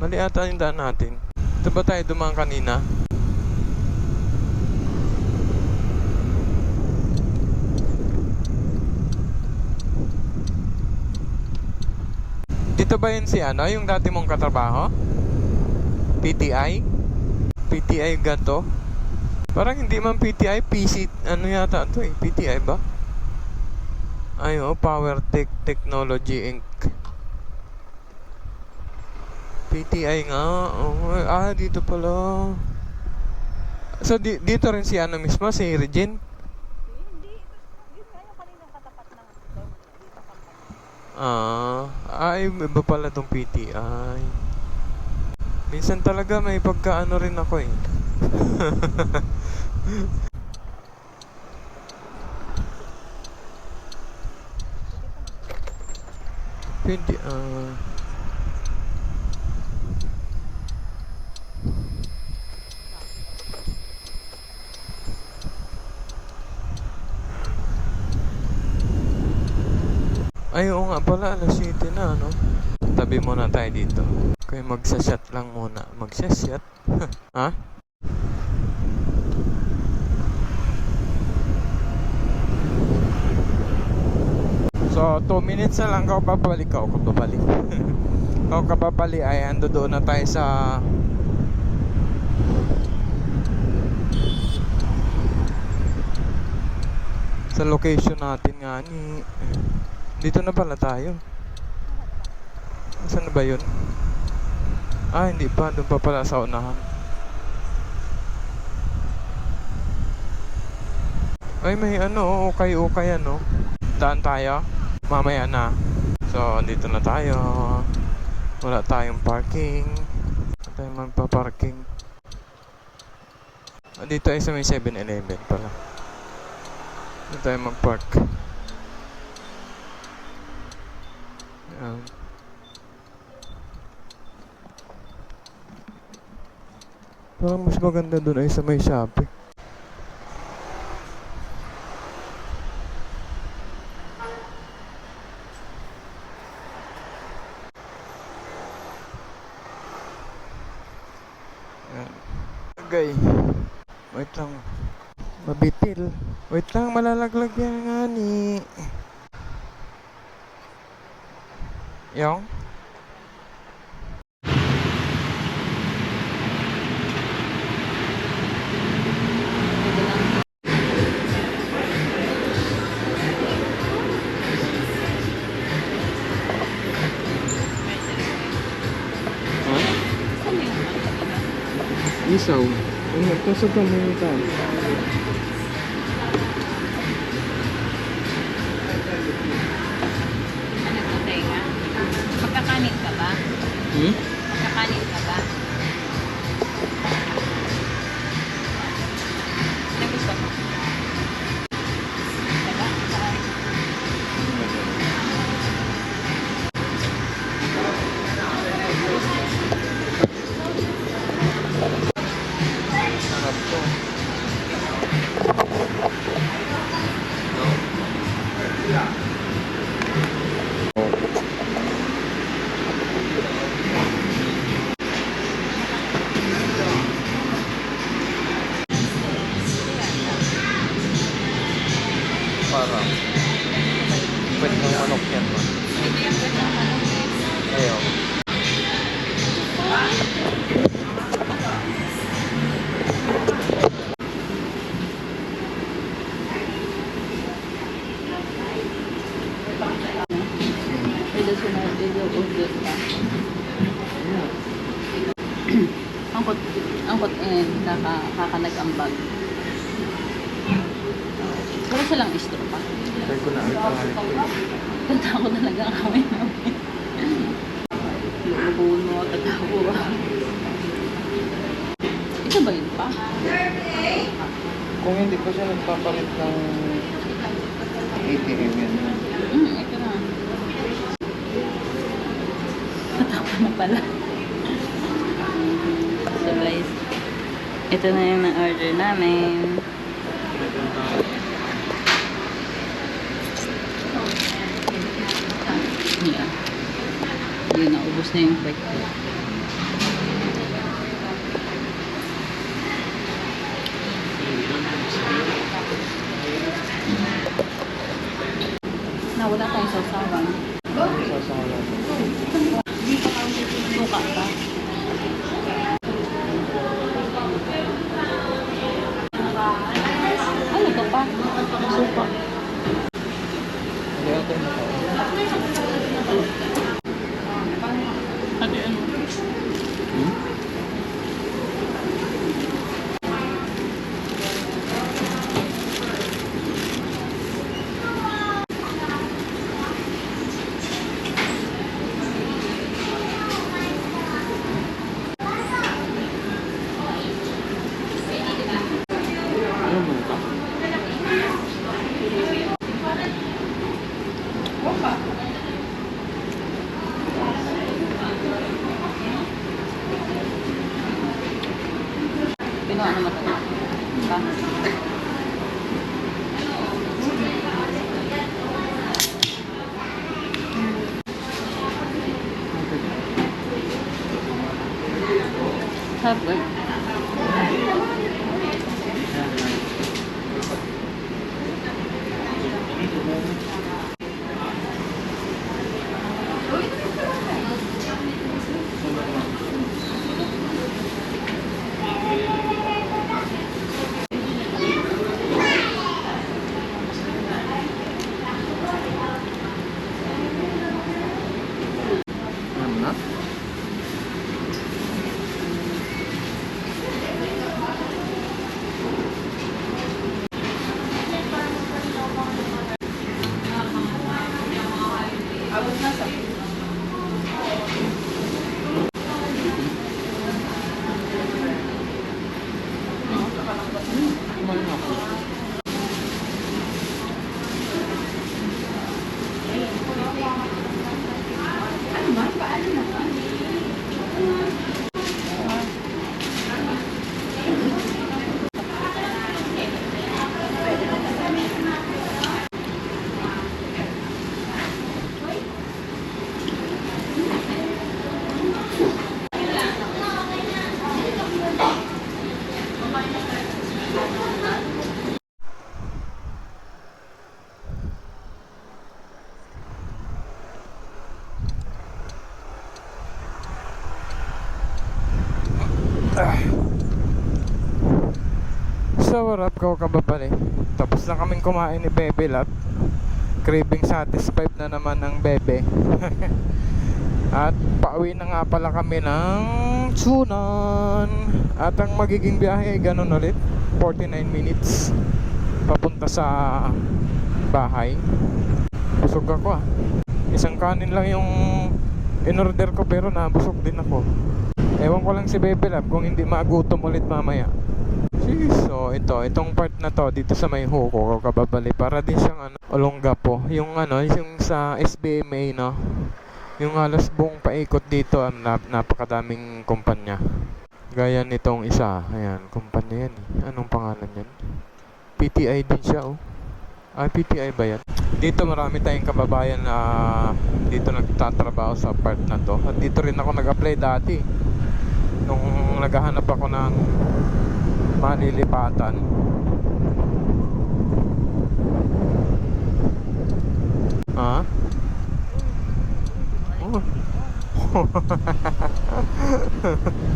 Mali ata yung daan natin. Ito ba tayo dumaan kanina? Dito ba yun si ano? Yung dati mong katrabaho? PTI? PTI gato? Parang hindi man PTI, PC, ano yata to eh, PTI ba? Ay, oh, Power Tech Technology Inc. PTI nga, oh, ah, dito pala. So, di, dito rin si ano mismo, si Regine? Hindi. Yun nga yung kaninang katapat ng. Ah, ay, iba pala tong PTI. Minsan talaga may pagkaano rin ako eh. Pwede, ah... nga pala, alas 7 na, ano? Tabi muna tayo dito. Kaya magsashot lang muna. Magsashot? ha? So, 2 minutes na lang ako babalik ako kababalik. ako kababalik ay ando doon na tayo sa sa location natin nga ni dito na pala tayo. Saan na ba yun? ah hindi pa. Doon pa pala sa unahan. Ay may ano ukay ano. Daan tayo. Mamaya na. So dito na tayo. Wala tayong parking. Wala tayong magpa-parking. Ah, dito ay sa may 7-Eleven pala. Dito tayo mag-park Ayan. Parang mas maganda doon ay sa may Shopee. Okay. Wait lang. Mabitil. Wait lang, malalaglag yan nga ni. Yung? Ha? Ano yung kanina? Isaw. Ano, tusok ka muna tayo. Parang pwede ng manok yan man. Ayaw. Pwede sila, pwede order ka. angkot, angkot eh. Wala silang istro pa. Try ko na. Ay, Punta ako talaga ang kami namin. Lumukuno, tatawa. Ito ba yun pa? Kung hindi ko siya nagpapalit ng ATM yan. Hmm, ito na. Tatawa na pala. So guys, ito na yung na-order namin. Yun, naubos na yung bike ko. Nawala tayo sa sawan. Sa sawan. Suka pa. Ano ka pa? Suka. Suka. Pino ano mo to? Pa? What up, ko kababali? Tapos na kaming kumain ni Bebe Lot. Craving satisfied na naman ng Bebe. At pauwi na nga pala kami ng Chunan. At ang magiging biyahe ay ganun ulit. 49 minutes. Papunta sa bahay. Busog ako ah. Isang kanin lang yung in-order ko pero nabusog din ako. Ewan ko lang si Bebe Lab kung hindi magutom ulit mamaya. Jeez, so ito, itong part na to dito sa may huko kababali para din siyang ano, olongga po. Yung ano, yung sa SBMA no. Yung halos buong paikot dito, ang nap- napakadaming kumpanya. Gaya nitong isa, ayan, kumpanya yan. eh. Anong pangalan yan? PTI din siya oh. Ah, PTI ba yan? Dito marami tayong kababayan na dito nagtatrabaho sa part na to. At dito rin ako nag-apply dati. Nung naghahanap ako ng malilipatan. Ha? Oh.